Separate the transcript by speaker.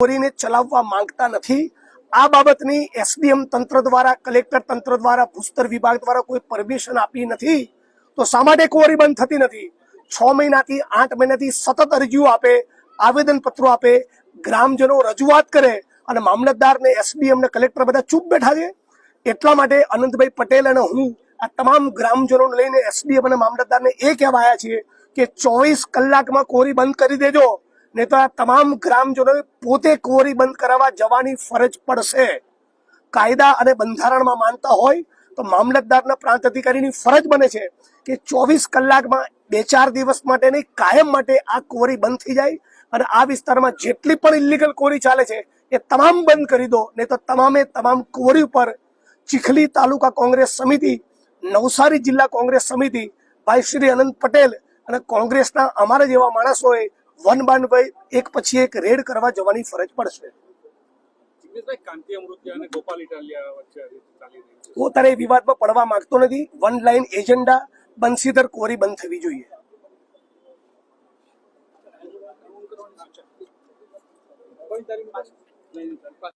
Speaker 1: કોરીને ચલાવવા માંગતા નથી. આ બાબતની એસડીએમ તંત્ર દ્વારા, કલેક્ટર તંત્ર દ્વારા, ભૂસ્તર વિભાગ દ્વારા કોઈ પરમિશન આપી નથી. તો શા માટે કોરી બંધ થતી નથી? છ મહિનાથી આઠ મહિનાથી સતત અરજીઓ આપે આવેદન પત્રો આપે, ગ્રામજનો રજૂઆત કરે અને મામલતદારને એસડીએમ ને, કલેક્ટર બધા ચૂપ બેઠા છે. એટલા માટે અનંતભાઈ પટેલ અને હું આ તમામ ગ્રામજનોને લઈને, એસડીએમ અને મામલતદારને એ કહેવાયા છીએ કે ચોવીસ કલાકમાં કોરી બંધ કરી દેજો. નહીં તો આ તમામ ગ્રામજનોએ પોતે કુંવરી બંધ કરાવવા જવાની ફરજ પડશે. કાયદા અને બંધારણમાં માનતા હોય તો મામલતદારના પ્રાંત અધિકારીની ફરજ બને છે કે ચોવીસ કલાકમાં બે ચાર દિવસ માટે નહીં, કાયમ માટે આ કુંવરી બંધ થઈ જાય અને આ વિસ્તારમાં જેટલી પણ ઇલીગલ કોરી ચાલે છે એ તમામ બંધ કરી દો. નહીં તો તમામે તમામ કોરી ઉપર ચીખલી તાલુકા કોંગ્રેસ સમિતિ, નવસારી જિલ્લા કોંગ્રેસ સમિતિ, ભાઈ શ્રી અનંત પટેલ અને કોંગ્રેસના અમારા જેવા માણસોએ વન બાન ભાઈ એક પછી એક રેડ કરવા જવાની ફરજ પડશે. હું તારે વિવાદમાં પડવા માંગતો નથી. વન લાઈન એજન્ડા બંસીધર કોરી બંધ થવી જોઈએ.
Speaker 2: કોઈ તારીખ